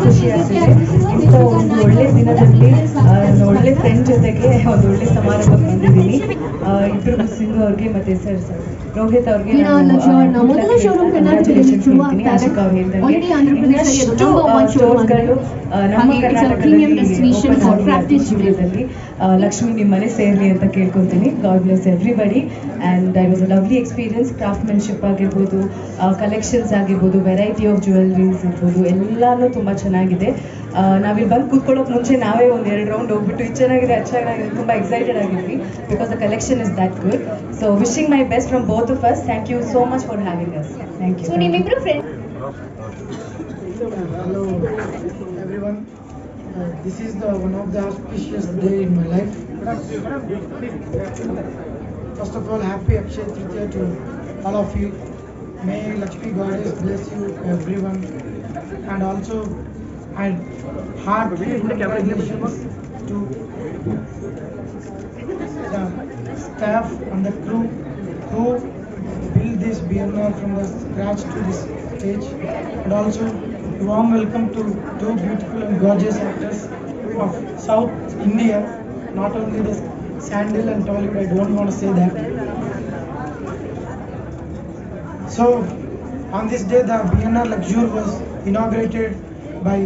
谢谢。ಜೊತೆಗೆ ಒಂದು ಒಳ್ಳೆ ಸಮಾರಂಭಕ್ಕೆ ಬಂದಿದ್ದೀನಿ. ಇಬ್ಬರು ಸಿಂಧು ಅವ್ರಿಗೆ ಮತ್ತೆ ಸರ್ ಸರ್ ರೋಹಿತ್ ಅವ್ರಿಗೆ. ಆಶಿಕ್ ಅವ್ರು ಹೇಳ್ದಂಗೆ ನಮ್ಮ ಕರ್ನಾಟಕದಲ್ಲಿ ಲಕ್ಷ್ಮಿ ನಿಮ್ಮ ಮನೆ ಸೇರಲಿ ಅಂತ ಕೇಳ್ಕೊತೀನಿ God bless everybody and I was a lovely experience craftsmanship ಆಗಿರ್ಬೋದು ಕಲೆಕ್ಷನ್ಸ್ ಆಗಿರ್ಬೋದು ವೆರೈಟಿ ಆಫ್ ಜ್ಯುವೆಲ್ರೀಸ್ ಇರ್ಬೋದು ಎಲ್ಲಾನು ತುಂಬ ಚೆನ್ನಾಗಿದೆ. ನಾವಿಲ್ಲಿ ಬಂದು ಕೂತ್ಕೊಳ್ಳೋಕೆ ಮುಂಚೆ ನಾವೇ ಒಂದು ಎರಡು ರೌಂಡ್ ಹೋಗ್ಬಿಟ್ಟು ಇದು ಚೆನ್ನಾಗಿದೆ ಅದು ಚೆನ್ನಾಗಿದೆ ತುಂಬ excited ಆಗಿದ್ವಿ because the collection is that good so wishing my best from both of us thank you so much for having us thank you so ನಿಮ್ಮಿಬ್ರು friend Hello everyone. Uh, this is the one of the auspicious day in my life. First of all, happy Akshay Tritiya to all of you. May Lakshmi Goddess bless you everyone. And also, and congratulations to the staff and the crew who built this BNR from the scratch to this stage. And also, warm welcome to two beautiful and gorgeous actors of South India. Not only the Sandal and Tollywood, I don't want to say that. So, on this day, the BNR Luxure was inaugurated by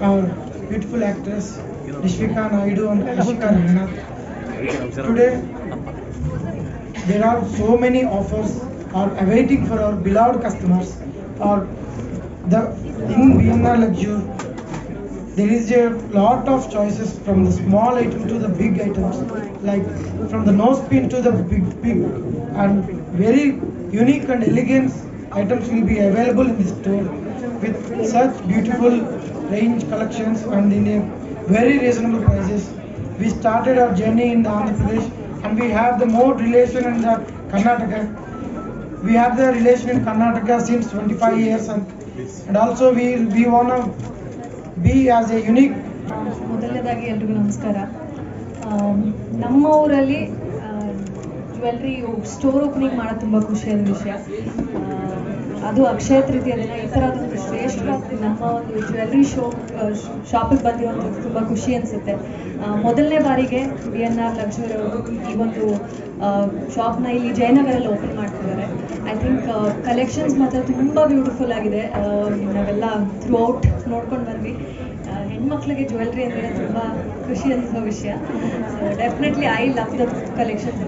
our beautiful actress Rishvika Naidu and Ashika Rana. Today, there are so many offers are awaiting for our beloved customers or the in Vienna Luxure there is a lot of choices from the small item to the big items like from the nose pin to the big pin, and very unique and elegant items will be available in this store with such beautiful range collections and in a very reasonable prices we started our journey in the Andhra Pradesh and we have the more relation in the Karnataka we have the relation in Karnataka since 25 years and, and also we we wanna be as a unique ಮೊದಲನೇದಾಗಿ ಎಲ್ರಿಗೂ ನಮಸ್ಕಾರ am, ನಮ್ಮ ಊರಲ್ಲಿ jewellery store opening ಮಾಡೋದು ತುಂಬ ಖುಷಿಯಾದ ವಿಷಯ. ಅದು ಅಕ್ಷಯ ತೃತೀಯ ದಿನ, ಈ ಥರದೊಂದು ಶ್ರೇಷ್ಠವಾದ ನಮ್ಮ ಒಂದು ಜ್ಯುವೆಲ್ರಿ ಶೋ ಶಾಪಿಗೆ ಬಂದಿರೋದು ತುಂಬ ಖುಷಿ ಅನಿಸುತ್ತೆ. ಮೊದಲನೇ ಬಾರಿಗೆ ಬಿ ಎನ್ ಆರ್ ಲಕ್ಷ್ಮೀ ಅವರು ಈ ಒಂದು ಶಾಪ್ನ ಇಲ್ಲಿ ಜಯನಗರಲ್ಲಿ ಓಪನ್ ಮಾಡ್ತಿದ್ದಾರೆ. ಐ ಥಿಂಕ್ ಕಲೆಕ್ಷನ್ಸ್ ಮಾತ್ರ ತುಂಬ ಬ್ಯೂಟಿಫುಲ್ ಆಗಿದೆ. ನಾವೆಲ್ಲ ಥ್ರೂ ಔಟ್ ನೋಡ್ಕೊಂಡು ಬಂದ್ವಿ. ಹೆಣ್ಮಕ್ಳಿಗೆ ಜ್ಯುವೆಲ್ರಿ ಅಂದರೆ ತುಂಬ ಖುಷಿ ಅನಿಸೋ ವಿಷಯ. So definitely I love the collections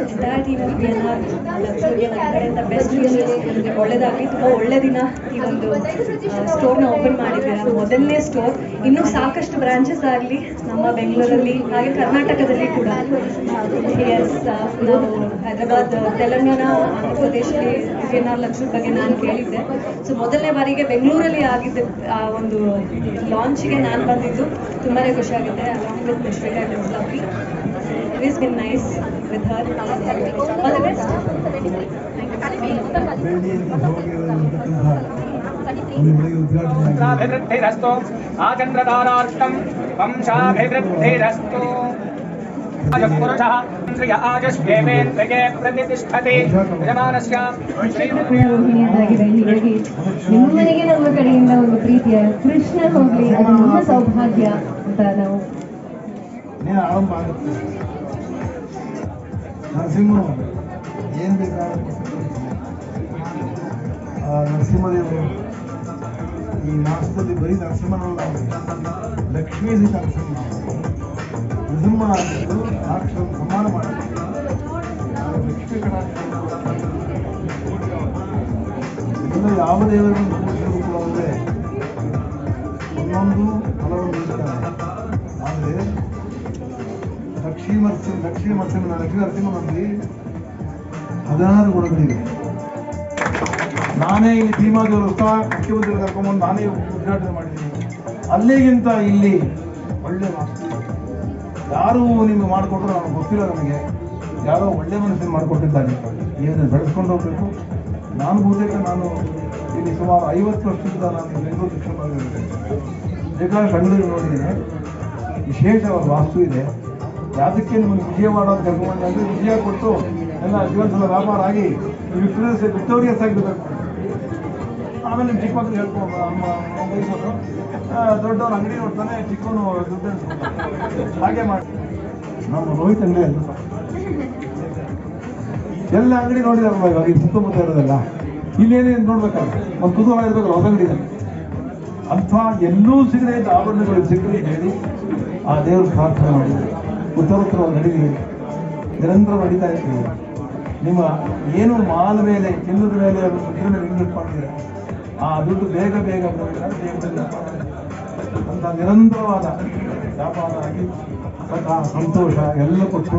of ಒಳ್ಳೇದಾಗಲಿ. ತುಂಬ ಒಳ್ಳೆ ದಿನ ಈ ಒಂದು ಸ್ಟೋರ್ನ ಓಪನ್ ಮಾಡಿದ್ದೀರಾ ಮೊದಲನೇ ಸ್ಟೋರ್ ಇನ್ನು ಸಾಕಷ್ಟು ಬ್ರಾಂಚಸ್ ಆಗಲಿ ನಮ್ಮ ಬೆಂಗಳೂರಲ್ಲಿ, ಹಾಗೆ ಕರ್ನಾಟಕದಲ್ಲಿ ಕೂಡ. ಎಸ್ ನಾವು ಹೈದರಾಬಾದ್, ತೆಲಂಗಾಣ ಆಂಧ್ರ ಪ್ರದೇಶದಲ್ಲಿ ಬಿ ಆರ್ ಬಗ್ಗೆ ನಾನು ಕೇಳಿದ್ದೆ. ಸೊ ಮೊದಲನೇ ಬಾರಿಗೆ ಬೆಂಗಳೂರಲ್ಲಿ ಆಗಿದ್ದ, ಆ, ಒಂದು ಲಾಂಚ್ಗೆ ನಾನು ಬಂದಿದ್ದು. ತುಂಬಾ ಖುಷಿಯಾಗುತ್ತೆ along with is been nice with her all the best वंशाभिवृद्धिरस्तु आचन्द्रतारार्कं वंशाभिवृद्धिरस्तु पुरुषः श्रिय आजुष्येवेन्द्रिये प्रतिष्ठति यजमानस्य ರೋಹಿಣಿಯದಾಗಿದೆ ಹೀಗಾಗಿ ನಿಮ್ಮನೆಗೆ ನಮ್ಮ ಕಡೆಯಿಂದ ಒಂದು ಪ್ರೀತಿಯ ಕೃಷ್ಣ ಹೋಗ್ಲಿ ಅದು ನಮ್ಮ ಸೌಭಾಗ್ಯ ಅಂತ ನಾವು ನೇರ ಆರಂಭ ಆಗುತ್ತೆ ನರಸಿಂಹ ಏನು ಬೇಕಾದ್ರೆ ನರಸಿಂಹದೇವರು, ಈ ಮಾಸದಲ್ಲಿ ಬರೀ ನರಸಿಂಹನಲ್ಲ ಲಕ್ಷ್ಮೀ ನರಸಿಂಹ ನರಸಿಂಹ ಆಗಿದ್ದು ರಾಕ್ಷಸ ಸಮಾನ ಮಾಡಿದ್ರು ಲಕ್ಷ್ಮೀ ಕಟಾಕ್ಷ ಇನ್ನು ಯಾವ ದೇವರನ್ನು ಪೂಜಿಸಿದ್ರು ಕೂಡ ಅಂದರೆ ಒಂದೊಂದು ಫಲವನ್ನು ಇರ್ತಾರೆ ಲಕ್ಷ್ಮೀ ನರಸಿಂಹ ಲಕ್ಷ್ಮೀ ನರಸಿಂಹ ಲಕ್ಷ್ಮೀ ನರಸಿಂಹನಲ್ಲಿ ಹದಿನಾರು ಗುಣಗಳಿವೆ. ನಾನೇ ಇಲ್ಲಿ ಭೀಮಾದೇವರು ಹೊಸ ಮುಖ್ಯಮಂತ್ರಿ ಕರ್ಕೊಂಡ್ಬಂದು ನಾನೇ ಉದ್ಘಾಟನೆ ಮಾಡಿದ್ದೀನಿ. ಅಲ್ಲಿಗಿಂತ ಇಲ್ಲಿ ಒಳ್ಳೆ ಯಾರು ನಿಮಗೆ ಮಾಡಿಕೊಟ್ರು ನನಗೆ ಗೊತ್ತಿಲ್ಲ ನನಗೆ ಯಾರೋ ಒಳ್ಳೆ ಮನಸ್ಸಿನ ಮಾಡಿಕೊಟ್ಟಿದ್ದಾರೆ. ಏನು ಬೆಳೆಸ್ಕೊಂಡು ಹೋಗಬೇಕು. ನಾನು ಬಹುತೇಕ ನಾನು ಇಲ್ಲಿ ಸುಮಾರು ಐವತ್ತು ವರ್ಷದಿಂದ ನಾನು ಬೆಂಗಳೂರು ಶಿಕ್ಷಣ ಬೇಕಾದಷ್ಟು ಬೆಂಗಳೂರಿಗೆ ನೋಡಿದ್ದೀನಿ. ವಿಶೇಷವಾದ ವಾಸ್ತು ಇದೆ. ಯಾತಕ್ಕೆ ನಿಮಗೆ ವಿಜಯವಾಡ ಅಂತ ಕರ್ಕೊಂಡು ಅಂದರೆ ವಿಜಯ ಕೊಟ್ಟು ಎಲ್ಲ ಜೀವನದಲ್ಲಿ ವ್ಯಾಪಾರ ಆಗಿ ವಿಕ್ಟೋರಿಯಸ್ ವಿಕ್ಟೋರಿಯಸ್ ಆಗಿರ್ಬೇಕು ಆಮೇಲೆ ನಿಮ್ಮ ಚಿಕ್ಕ ಮಕ್ಕಳು ಹೇಳ್ಕೊಂಡು ಅಮ್ಮ ಬೈಸೋದು ದೊಡ್ಡವ್ರ ಅಂಗಡಿ ನೋಡ್ತಾನೆ, ಚಿಕ್ಕವನು ದುಡ್ಡು. ಹಾಗೆ ಮಾಡಿ. ನಮ್ಮ ರೋಹಿತ್ ಅಂಗಡಿ ಅಂತ ಎಲ್ಲ ಅಂಗಡಿ ನೋಡಿದಾರಲ್ಲ ಇವಾಗ, ಈ ಸುತ್ತಮುತ್ತ ಇರೋದಲ್ಲ. ಇಲ್ಲೇನೇ ನೋಡ್ಬೇಕಲ್ಲ ಒಂದು ಕುತೂಹಲ ಇರಬೇಕು ಹೊಸ ಅಂಗಡಿ ಅಂಥ ಎಲ್ಲೂ ಸಿಗದೆ ಆಭರಣಗಳು ಸಿಗಲಿ ಹೇಳಿ ಆ ದೇವರು ಪ್ರಾರ್ಥನೆ ಮಾಡಿ ಉತ್ತರ ನಡೀಬೇಕು ನಿರಂತರ ನಡೀತಾ ಇರ್ತೀವಿ ನಿಮ್ಮ ಏನು ಮಾಲ್ ಮೇಲೆ, ಚಿನ್ನದ ಮೇಲೆ ಇನ್ವೆಸ್ಟ್ ಮಾಡಿದ್ರೆ ಆ ದುಡ್ಡು ಬೇಗ ಬೇಗ ಅಂತ ನಿರಂತರವಾದ ವ್ಯಾಪಾರ ಆಗಿ ಸಂತೋಷ ಎಲ್ಲ ಕೊಟ್ಟು